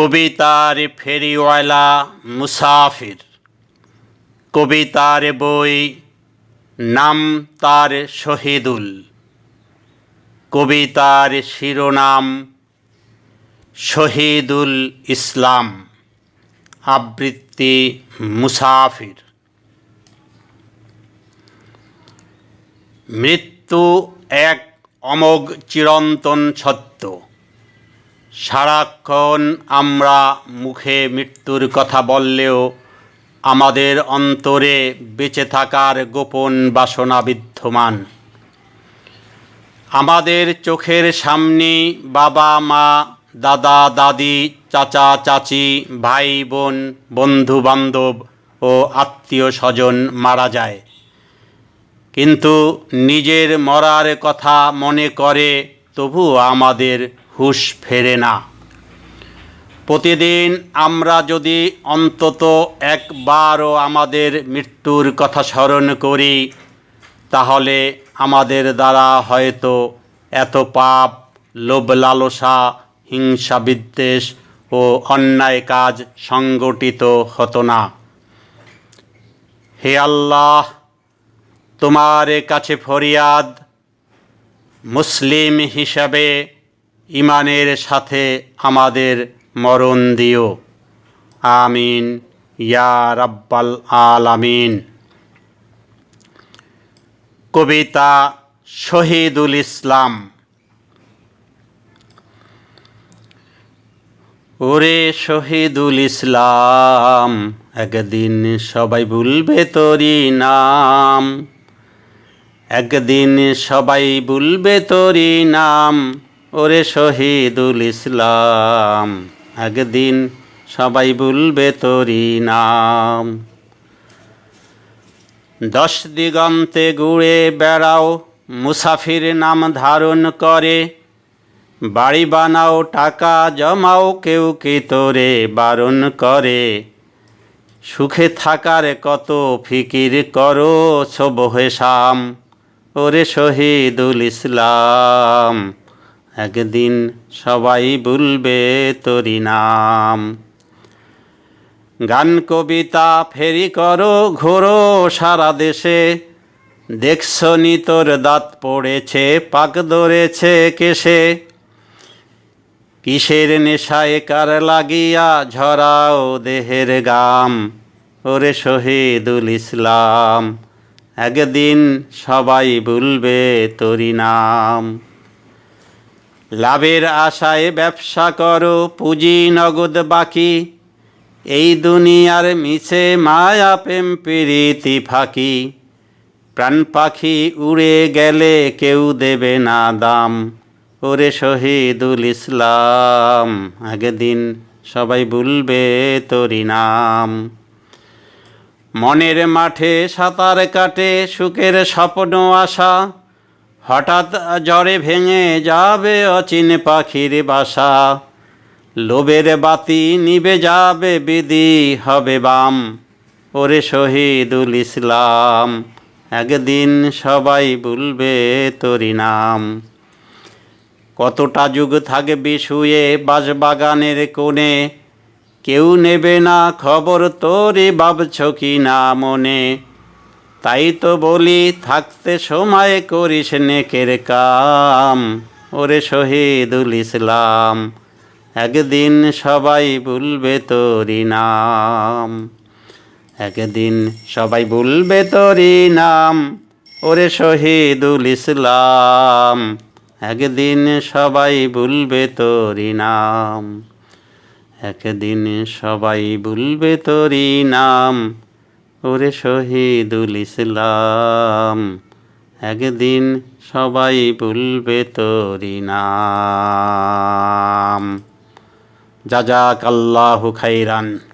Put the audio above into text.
কবিতার ফেরিওয়ালা মুসাফির। কবিতার বই নাম তার শহীদুল। কবিতার শিরোনাম শহীদুল ইসলাম। আবৃত্তি মুসাফির। মৃত্যু এক অমোঘ চিরন্তন সত্য। সারাক্ষণ আমরা মুখে মৃত্যুর কথা বললেও আমাদের অন্তরে বেঁচে থাকার গোপন বাসনা বিদ্যমান। আমাদের চোখের সামনে বাবা, মা, দাদা, দাদি, চাচা, চাচি, ভাই, বোন বন্ধু বান্ধব ও আত্মীয় স্বজন মারা যায়। কিন্তু নিজের মরার কথা মনে করে তবুও আমাদের হুঁশ ফেরে না। প্রতিদিন আমরা যদি অন্তত একবারও আমাদের মৃত্যুর কথা স্মরণ করি, তাহলে আমাদের দ্বারা হয়তো এত পাপ, লোভ লালসা, হিংসা বিদ্বেষ ও অন্যায় কাজ সংগঠিত হতো না। হে আল্লাহ, তোমার কাছে ফরিয়াদ মুসলিম হিসাবে ইমানের সাথে আমাদের মরণ দিও। আমিন। ইয়া রাব্বাল আলামিন। কবিতা শহীদুল ইসলাম। ওরে শহীদুল ইসলাম, একদিন সবাই ভুলবে তোরি নাম। একদিন সবাই ভুলবে তোরি নাম। ওরে শহীদুল ইসলাম, একদিন সবাই ভুলবে তোরি নাম। দশ দিগন্তে ঘুরে বেড়াও, মুসাফির নাম ধারণ করে। বাড়ি বানাও, টাকা জমাও, কেউ কি তোরে বারণ করে? সুখে থাকার কত ফিকির করো সবহে শাম। ওরে শহীদুল ইসলাম একদিন সবাই ভুলবে তোরি নাম। গান, কবিতা ফেরি করো, ঘোরো সারা দেশে। দেখছ নি তোর দাঁত পড়েছে, পাক ধরেছে কেসে কিসের নেশায় কার লাগিয়া ঝরাও দেহের গাম? ওরে শহীদুল ইসলাম, একদিন সবাই ভুলবে তোরি নাম। লাভের আশায় ব্যবসা করো, পুঁজি নগদ বাকি। এই দুনিয়ার মিছে মায়া প্রেম প্রীতি ফাঁকি। প্রাণ পাখি উড়ে গেলে কেউ দেবে না দাম। ওরে শহীদুল ইসলাম আগেদিন সবাই বলবে তোরি নাম। মনের মাঠে সাঁতার কাটে, সুখের স্বপ্ন আশা। হঠাৎ জ্বরে ভেঙে যাবে অচিন পাখির বাসা। লোভের বাতি নিবে যাবে, বিধি হবে বাম। ওরে শহীদুল ইসলাম, একদিন সবাই বলবে তোরি নাম। কতটা যুগ থাকবি শুয়ে বাঁশবাগানের কোণে, কেউ নেবে না খবর তোরে, ভাবছ কি না মনে। তাই তো বলি, থাকতে সময় করিস নেকের কাম। ওরে শহীদুল ইসলাম, একদিন সবাই ভুলবে তোরি নাম। একদিন সবাই ভুলবে তোরি নাম, ওরে শহীদুল ইসলাম, একদিন সবাই ভুলবে তোরি নাম। একদিন সবাই ভুলবে তোরি নাম ওরে শহীদুল ইসলাম একদিন সবাই ভুলবে তোরি নাম। যাক আল্লাহু খাইরান।